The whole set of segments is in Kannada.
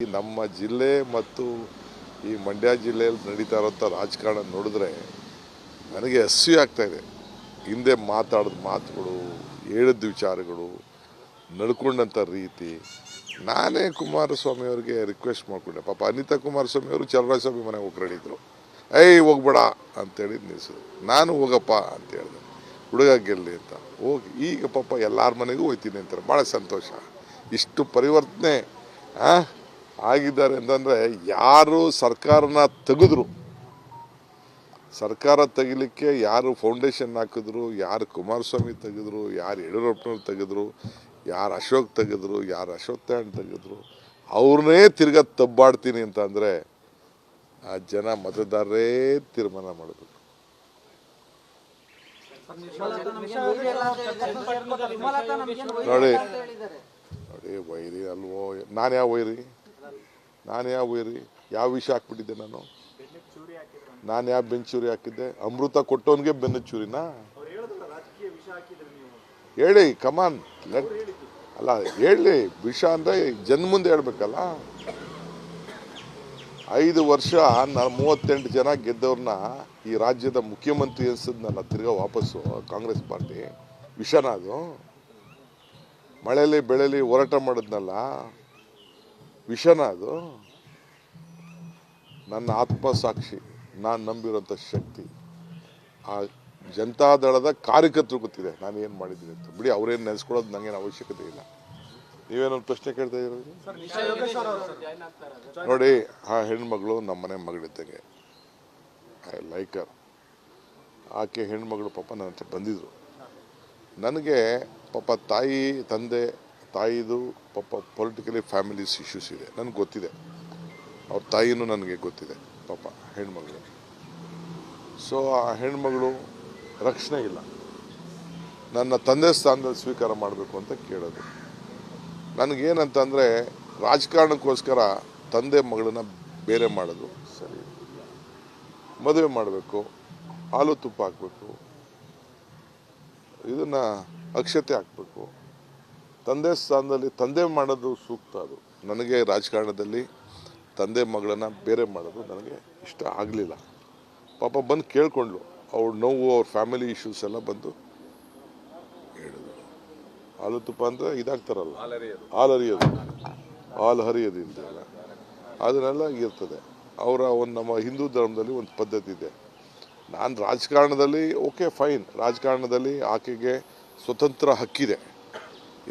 ನಮ್ಮ ಜಿಲ್ಲೆ ಮತ್ತು ಈ ಮಂಡ್ಯ ಜಿಲ್ಲೆಯಲ್ಲಿ ನಡೀತಾ ಇರೋಂಥ ರಾಜಕಾರಣ ನೋಡಿದ್ರೆ ನನಗೆ ಹಸಿ ಆಗ್ತಾ ಇದೆ. ಹಿಂದೆ ಮಾತಾಡಿದ ಮಾತುಗಳು ಹೇಳಿದ ವಿಚಾರಗಳು ನಡ್ಕೊಂಡಂಥ ರೀತಿ. ನಾನೇ ಕುಮಾರಸ್ವಾಮಿ ಅವರಿಗೆ ರಿಕ್ವೆಸ್ಟ್ ಮಾಡಿಕೊಂಡೆ. ಪಾಪ ಅನಿತಾ ಕುಮಾರಸ್ವಾಮಿ ಅವರು ಚಲರಾಜಸ್ವಾಮಿ ಮನೆಗೆ ಹೋಗಿ ಏಯ್ ಹೋಗ್ಬೇಡ ಅಂತೇಳಿ ನಿಲ್ಸಿದ್ರು. ನಾನು ಹೋಗಪ್ಪ ಅಂತ ಹೇಳಿದೆ. ಹುಡುಗ ಗೆಲ್ಲಿ ಅಂತ. ಹೋಗಿ ಈಗ ಪಾಪ ಎಲ್ಲರ ಮನೆಗೂ ಹೋಯ್ತೀನಿ ಅಂತಾರೆ. ಭಾಳ ಸಂತೋಷ. ಇಷ್ಟು ಪರಿವರ್ತನೆ ಆ, ಆಗಿದ್ದಾರೆ ಅಂತಂದರೆ ಯಾರು ಸರ್ಕಾರನ ತೆಗೆದ್ರು? ಸರ್ಕಾರ ತೆಗಿಲಿಕ್ಕೆ ಯಾರು ಫೌಂಡೇಶನ್ ಹಾಕಿದ್ರು, ಯಾರು ಕುಮಾರಸ್ವಾಮಿ ತೆಗೆದ್ರು, ಯಾರು ಯಡಿಯೂರಪ್ಪನವ್ರು ತೆಗೆದ್ರು, ಯಾರು ಅಶೋಕ್ ತೆಗೆದ್ರು, ಯಾರು ಅಶೋಕ್ ತಾಯಣ್ ತೆಗೆದ್ರು, ಅವ್ರನ್ನೇ ತಿರ್ಗಾ ತಬ್ಬಾಡ್ತೀನಿ ಅಂತಂದರೆ ಆ ಜನ ಮತದಾರರೇ ತೀರ್ಮಾನ ಮಾಡಬೇಕು. ನೋಡಿ ನೋಡಿ ವೈರಿ ಅಲ್ವೋ, ನಾನು ಯಾವ ವೈರಿ? ನಾನು ಯಾವ ವೈರಿ ಯಾವ ವಿಷ ಹಾಕ್ಬಿಟ್ಟಿದ್ದೆ ನಾನು? ನಾನು ಯಾವ ಬೆಂಚೂರಿ ಹಾಕಿದ್ದೆ? ಅಮೃತ ಕೊಟ್ಟವನಿಗೆ ಬೆನ್ನು ಚೂರಿನಾ? ಹೇಳಿ ಕಮಾನ್ ಅಲ್ಲ, ಹೇಳಿ, ವಿಷ ಅಂದ್ರೆ ಜನ ಮುಂದೆ ಹೇಳ್ಬೇಕಲ್ಲ? ಐದು ವರ್ಷ ನಾನು ಮೂವತ್ತೆಂಟು ಜನ ಗೆದ್ದವ್ರನ್ನ ಈ ರಾಜ್ಯದ ಮುಖ್ಯಮಂತ್ರಿ ಅನ್ಸಿದ್ನಲ್ಲ ತಿರ್ಗಾ ವಾಪಸ್ಸು ಕಾಂಗ್ರೆಸ್ ಪಾರ್ಟಿ. ವಿಷನ ಅದು. ಮಳೆಯಲ್ಲಿ ಬೆಳೆಲಿ ಹೋರಾಟ ಮಾಡಿದ್ನಲ್ಲ? ವಿಷನ ಅದು. ನನ್ನ ಆತ್ಮಸಾಕ್ಷಿ ನಾನು ನಂಬಿರೋಂಥ ಶಕ್ತಿ. ಆ ಜನತಾದಳದ ಕಾರ್ಯಕರ್ತರು ಗೊತ್ತಿದೆ ನಾನು ಏನು ಮಾಡಿದ್ದೀನಿ ಅಂತ. ಬಿಡಿ ಅವ್ರೇನು ನೆನೆಸ್ಕೊಳ್ಳೋದು ನನಗೇನು ಅವಶ್ಯಕತೆ ಇಲ್ಲ. ನೀವೇನೊಂದು ಪ್ರಶ್ನೆ ಕೇಳ್ತಾ ಇರೋದು ನೋಡಿ ಆ ಹೆಣ್ಮಗಳು ನಮ್ಮನೆ ಮಗಳಿದ್ದಂಗೆ. ಐ ಲೈಕರ್ ಆಕೆ ಹೆಣ್ಮಗಳು ಪಾಪ ನನ್ನ ಹತ್ರ ಬಂದಿದ್ರು. ನನಗೆ ಪಾಪ ತಾಯಿ ತಂದೆ ತಾಯಿದು ಪಾಪ ಪೊಲಿಟಿಕಲಿ ಫ್ಯಾಮಿಲೀಸ್ ಇಶ್ಯೂಸ್ ಇದೆ. ನನಗೆ ಗೊತ್ತಿದೆ. ಅವ್ರ ತಾಯಿನೂ ನನಗೆ ಗೊತ್ತಿದೆ, ಪಾಪ ಹೆಣ್ಮಗಳು. ಸೊ ಆ ಹೆಣ್ಮಗಳು ರಕ್ಷಣೆ ಇಲ್ಲ. ನನ್ನ ತಂದೆ ಸ್ಥಾನದಲ್ಲಿ ಸ್ವೀಕಾರ ಮಾಡಬೇಕು ಅಂತ ಕೇಳೋದು. ನನಗೇನಂತಂದರೆ ರಾಜಕಾರಣಕ್ಕೋಸ್ಕರ ತಂದೆ ಮಗಳನ್ನ ಬೇರೆ ಮಾಡೋದು ಸರಿ. ಮದುವೆ ಮಾಡಬೇಕು, ಹಾಲು ತುಪ್ಪ ಹಾಕಬೇಕು, ಇದನ್ನು ಅಕ್ಷತೆ ಹಾಕಬೇಕು. ತಂದೆ ಸ್ಥಾನದಲ್ಲಿ ತಂದೆ ಮಾಡೋದು ಸೂಕ್ತ ಅದು. ನನಗೆ ರಾಜಕಾರಣದಲ್ಲಿ ತಂದೆ ಮಗಳನ್ನ ಬೇರೆ ಮಾಡೋದು ನನಗೆ ಇಷ್ಟ ಆಗಲಿಲ್ಲ. ಪಾಪ ಬಂದು ಕೇಳ್ಕೊಂಡ್ಲು ಅವ್ರ ನೋವು, ಅವ್ರ ಫ್ಯಾಮಿಲಿ ಇಶ್ಯೂಸ್ ಎಲ್ಲ ಬಂದು ಹೇಳಿದ್ರು. ಹಾಲು ತುಪ್ಪ ಅಂದರೆ ಇದಾಗ್ತಾರಲ್ಲ, ಹಾಲು ಹರಿಯೋದು. ಹಾಲು ಹರಿಯೋದು ಇಂತೆಲ್ಲ ಅದನ್ನೆಲ್ಲ ಇರ್ತದೆ. ಅವರ ಒಂದು ನಮ್ಮ ಹಿಂದೂ ಧರ್ಮದಲ್ಲಿ ಒಂದು ಪದ್ಧತಿ ಇದೆ. ನಾನು ರಾಜಕಾರಣದಲ್ಲಿ ಓಕೆ ಫೈನ್ ರಾಜಕಾರಣದಲ್ಲಿ ಆಕೆಗೆ ಸ್ವತಂತ್ರ ಹಕ್ಕಿದೆ.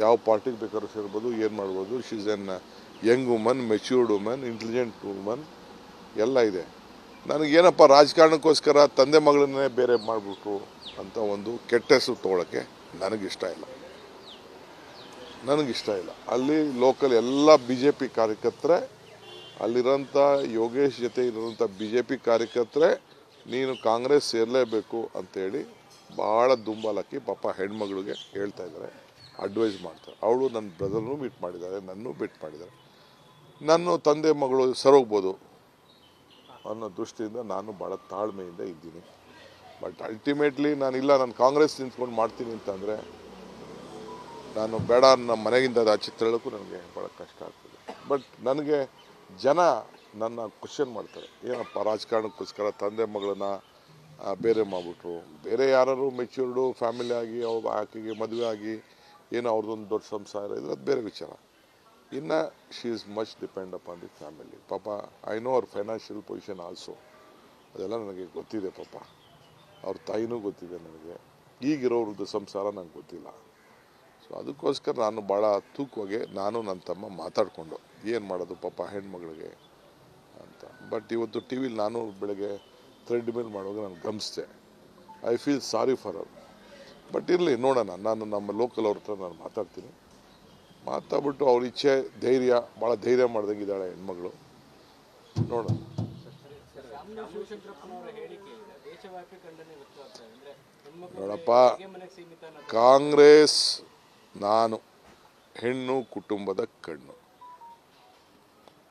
ಯಾವ ಪಾರ್ಟಿಗೆ ಬೇಕಾದ್ರೂ ಸೇರ್ಬೋದು, ಏನು ಮಾಡ್ಬೋದು she's an young woman matured woman intelligent woman ಎಲ್ಲ ಇದೆ. ನನಗೇನಪ್ಪ, ರಾಜಕಾರಣಕ್ಕೋಸ್ಕರ ತಂದೆ ಮಗಳನ್ನೇ ಬೇರೆ ಮಾಡಿಬಿಟ್ರು ಅಂತ ಒಂದು ಕೆಟ್ಟ ಹೆಸರು ತೊಗೊಳಕ್ಕೆ ನನಗಿಷ್ಟ ಇಲ್ಲ. ನನಗಿಷ್ಟ ಇಲ್ಲ. ಅಲ್ಲಿ ಲೋಕಲ್ ಎಲ್ಲ ಬಿ ಜೆ ಪಿ ಕಾರ್ಯಕರ್ತರೆ, ಅಲ್ಲಿರೋಂಥ ಯೋಗೇಶ್ ಜೊತೆ ಇರೋಂಥ ಬಿ ಜೆ ಪಿ ಕಾರ್ಯಕರ್ತರೆ, ನೀನು ಕಾಂಗ್ರೆಸ್ ಸೇರಲೇಬೇಕು ಅಂತೇಳಿ ಭಾಳ ದುಂಬಾಲಕ್ಕಿ ಪಾಪ ಹೆಣ್ಮಗಳಿಗೆ ಹೇಳ್ತಾ ಇದ್ದಾರೆ. ಅಡ್ವೈಸ್ ಮಾಡ್ತಾರೆ. ಅವಳು ನನ್ನ ಬ್ರದರ್ನು ಮೀಟ್ ಮಾಡಿದ್ದಾರೆ ನನ್ನೂ ಮೀಟ್ ಮಾಡಿದ್ದಾರೆ. ನನ್ನ ತಂದೆ ಮಗಳು ಸರೋಗ್ಬೋದು ಅನ್ನೋ ದೃಷ್ಟಿಯಿಂದ ನಾನು ಭಾಳ ತಾಳ್ಮೆಯಿಂದ ಇದ್ದೀನಿ. ಬಟ್ ಅಲ್ಟಿಮೇಟ್ಲಿ ನಾನು ಇಲ್ಲ ನಾನು ಕಾಂಗ್ರೆಸ್ ನಿಂತ್ಕೊಂಡು ಮಾಡ್ತೀನಿ ಅಂತಂದರೆ ನಾನು ಬೇಡ ನನ್ನ ಮನೆಗಿಂದ ಆಚೆ ತೆರಳಕ್ಕೂ ನನಗೆ ಭಾಳ ಕಷ್ಟ ಆಗ್ತದೆ. ಬಟ್ ನನಗೆ ಜನ ನನ್ನ ಕ್ವಶನ್ ಮಾಡ್ತಾರೆ. ಏನಪ್ಪ ರಾಜಕಾರಣಕ್ಕೋಸ್ಕರ ತಂದೆ ಮಗಳನ್ನ ಬೇರೆ ಮಾಡಿಬಿಟ್ರು? ಬೇರೆ ಯಾರು ಮೆಚ್ಯೂರ್ಡು ಫ್ಯಾಮಿಲಿ ಆಗಿ ಅವ್ರ ಆಕೆಗೆ ಮದುವೆ ಆಗಿ ಏನೋ ಅವ್ರದ್ದೊಂದು ದೊಡ್ಡ ಸಂಸಾರ ಇದ್ರೆ ಅದು ಬೇರೆ ವಿಚಾರ. ಇನ್ನು she is much depend upon the family ಪಾಪ ಐ ನೋ ಅವ್ರ ಫೈನಾನ್ಷಿಯಲ್ ಪೊಸಿಷನ್ ಆಲ್ಸೋ ಅದೆಲ್ಲ ನನಗೆ ಗೊತ್ತಿದೆ ಪಾಪ. ಅವ್ರ ತಾಯಿನೂ ಗೊತ್ತಿದೆ ನನಗೆ. ಈಗಿರೋರದ್ದು ಸಂಸಾರ ನಂಗೆ ಗೊತ್ತಿಲ್ಲ. ಸೊ ಅದಕ್ಕೋಸ್ಕರ ನಾನು ಭಾಳ ತೂಕವಾಗಿ ನಾನು ನನ್ನ ತಮ್ಮ ಮಾತಾಡಿಕೊಂಡು ಏನು ಮಾಡೋದು ಪಾಪ ಹೆಣ್ಮಗಳಿಗೆ ಅಂತ. ಬಟ್ ಇವತ್ತು ಟಿ ವಿಲಿ ನಾನು ಬೆಳಗ್ಗೆ ಥ್ರೆಡ್ ಮೇಲೆ ಮಾಡುವಾಗ ನಾನು ಗಮನಿಸಿದೆ. ಐ ಫೀಲ್ ಸಾರಿ ಫಾರ್ ಅವರ್ ಬಟ್ ಇರಲಿ, ನೋಡೋಣ. ನಾನು ನಮ್ಮ ಲೋಕಲ್ ಅವ್ರ ಹತ್ರ ನಾನು ಮಾತಾಡ್ತೀನಿ. ಮಾತಾಡ್ಬಿಟ್ಟು ಅವ್ರ ಇಚ್ಛೆ, ಧೈರ್ಯ ಭಾಳ ಧೈರ್ಯ ಮಾಡ್ದಂಗೆ ಇದ್ದಾಳೆ ಹೆಣ್ಮಗಳು. ನೋಡೋಣ. ನೋಡಪ್ಪ, ಕಾಂಗ್ರೆಸ್ ನಾನು, ಹೆಣ್ಣು ಕುಟುಂಬದ ಕಣ್ಣು.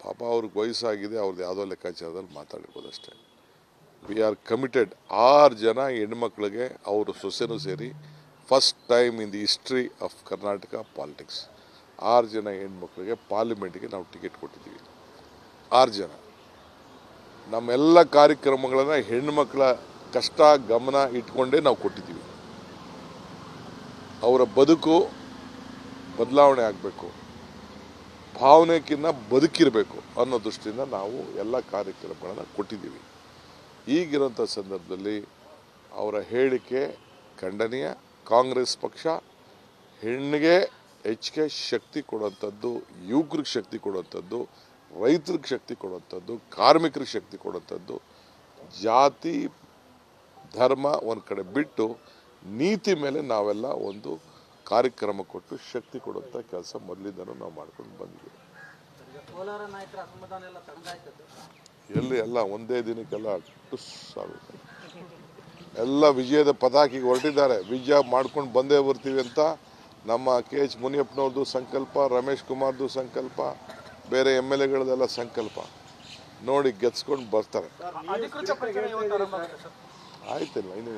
ಪಾಪ ಅವ್ರಿಗೆ ವಯಸ್ಸಾಗಿದೆ ಅವ್ರದ್ದು ಯಾವುದೋ ಲೆಕ್ಕಾಚಾರದಲ್ಲಿ ಮಾತಾಡಿರ್ಬೋದು ಅಷ್ಟೇ. ವಿ ಆರ್ ಕಮಿಟೆಡ್ ಆರು ಜನ ಹೆಣ್ಮಕ್ಳಿಗೆ ಅವರು ಸೊಸೆನೂ ಸೇರಿ first time in the history of Karnataka politics ಆರು ಜನ ಹೆಣ್ಮಕ್ಳಿಗೆ ಪಾರ್ಲಿಮೆಂಟ್ಗೆ ನಾವು ಟಿಕೆಟ್ ಕೊಟ್ಟಿದ್ದೀವಿ. ಆರು ಜನ. ನಮ್ಮೆಲ್ಲ ಕಾರ್ಯಕ್ರಮಗಳನ್ನು ಹೆಣ್ಮಕ್ಳ ಕಷ್ಟ, ಗಮನ ಇಟ್ಕೊಂಡೇ ನಾವು ಕೊಟ್ಟಿದ್ದೀವಿ. ಅವರ ಬದುಕು ಬದಲಾವಣೆ ಆಗಬೇಕು. ಭಾವನೆಕ್ಕಿಂತ ಬದುಕಿರಬೇಕು ಅನ್ನೋ ದೃಷ್ಟಿಯಿಂದ ನಾವು ಎಲ್ಲ ಕಾರ್ಯಕ್ರಮಗಳನ್ನು ಕೊಟ್ಟಿದ್ದೀವಿ. ಈಗಿರೋಂಥ ಸಂದರ್ಭದಲ್ಲಿ ಅವರ ಹೇಳಿಕೆ ಖಂಡನೀಯ. ಕಾಂಗ್ರೆಸ್ ಪಕ್ಷ ಹೆಣ್ಣಿಗೆ ಹೆಚ್ಚಿಗೆ ಶಕ್ತಿ ಕೊಡುವಂಥದ್ದು, ಯುವಕರಿಗೆ ಶಕ್ತಿ ಕೊಡುವಂಥದ್ದು, ರೈತರಿಗೆ ಶಕ್ತಿ ಕೊಡುವಂಥದ್ದು, ಕಾರ್ಮಿಕರಿಗೆ ಶಕ್ತಿ ಕೊಡುವಂಥದ್ದು, ಜಾತಿ, ಧರ್ಮ ಒಂದು ಕಡೆ ಬಿಟ್ಟು ನೀತಿ ಮೇಲೆ ನಾವೆಲ್ಲ ಒಂದು ಕಾರ್ಯಕ್ರಮ ಕೊಟ್ಟು ಶಕ್ತಿ ಕೊಡುವಂಥ ಕೆಲಸ ಮೊದಲಿಂದನೂ ನಾವು ಮಾಡ್ಕೊಂಡು ಬಂದಿದ್ದೀವಿ. ಎಲ್ಲ ಎಲ್ಲಿ ಒಂದೇ ದಿನಕ್ಕೆಲ್ಲ ಟುಸ್ ಆಗುತ್ತೆ. ಎಲ್ಲ ವಿಜಯದ ಪತಾಕಿಗೆ ಹೊರಟಿದ್ದಾರೆ. ವಿಜಯ ಮಾಡ್ಕೊಂಡು ಬಂದೇ ಬರ್ತೀವಿ ಅಂತ ನಮ್ಮ ಕೆ ಎಚ್ ಮುನಿಯಪ್ಪನವ್ರದ್ದು ಸಂಕಲ್ಪ ರಮೇಶ್ ಕುಮಾರ್ದು ಸಂಕಲ್ಪ ಬೇರೆ ಎಂ ಎಲ್ ಎಗಳದೆಲ್ಲ ಸಂಕಲ್ಪ. ನೋಡಿ ಗೆದ್ಸ್ಕೊಂಡು ಬರ್ತಾರೆ. ಆಯ್ತಲ್ಲ ಇನ್ನು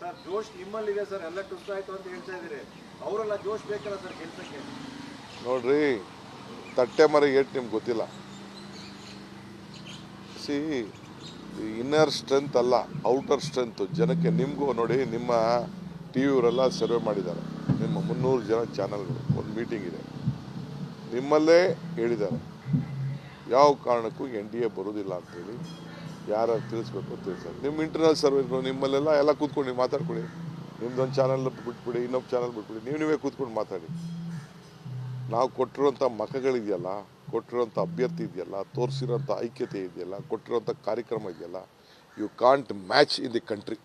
ಸರ್ ಜೋಶ್ ನಿಮ್ಮಲ್ಲಿದೆ ಸರ್ ಎಲ್ಲ ಟುಸ್ಸಾಯ್ತು ಅಂತ ಹೇಳ್ತಾ ಇದ್ದೀರಿ. ಅವರೆಲ್ಲ ಜೋಶ್ ಬೇಕಲ್ಲ ಸರ್ ಗೆಲ್ಸಕ್ಕೆ? ನೋಡ್ರಿ ತಟ್ಟೆ ಮರ ಏಟ್ ನಿಮ್ಗೆ ಗೊತ್ತಿಲ್ಲ. ಸಿ ಇನ್ನರ್ ಸ್ಟ್ರೆಂತ್ ಅಲ್ಲ ಔಟರ್ ಸ್ಟ್ರೆಂತ್ ಜನಕ್ಕೆ ನಿಮಗೂ ನೋಡಿ, ನಿಮ್ಮ ಟಿ ವಿಯವರೆಲ್ಲ ಸರ್ವೆ ಮಾಡಿದ್ದಾರೆ. ನಿಮ್ಮ ಮುನ್ನೂರು ಜನ ಚಾನಲ್ಗಳು ಒಂದು ಮೀಟಿಂಗ್ ಇದೆ. ನಿಮ್ಮಲ್ಲೇ ಹೇಳಿದ್ದಾರೆ. ಯಾವ ಕಾರಣಕ್ಕೂ ಎನ್ ಡಿ ಎ ಬರೋದಿಲ್ಲ ಅಂತೇಳಿ ಯಾರು ತಿಳಿಸ್ಬೇಕು ತಿಳಿಸ್ತಾರೆ ನಿಮ್ಮ ಇಂಟರ್ನಲ್ ಸರ್ವೆಗಳು ನಿಮ್ಮಲ್ಲೆಲ್ಲ ಎಲ್ಲ ಕೂತ್ಕೊಂಡು ಮಾತಾಡ್ಕೊಳ್ಳಿ. ನಿಮ್ದೊಂದು ಚಾನಲ್ ಬಿಟ್ಬಿಡಿ, ಇನ್ನೊಬ್ಬ ಚಾನಲ್ ಬಿಟ್ಬಿಡಿ, ನೀವು ನೀವೇ ಕೂತ್ಕೊಂಡು ಮಾತಾಡಿ. ನಾವು ಕೊಟ್ಟಿರುವಂಥ ಮಖಗಳಿದೆಯಲ್ಲ ಕೊಟ್ಟಿರೋಂಥ ಅಭ್ಯರ್ಥಿ ಇದೆಯಲ್ಲ ತೋರಿಸಿರೋಂಥ ಐಕ್ಯತೆ ಇದೆಯಲ್ಲ ಕೊಟ್ಟಿರೋಂಥ ಕಾರ್ಯಕ್ರಮ ಇದೆಯಲ್ಲ you can't match in the country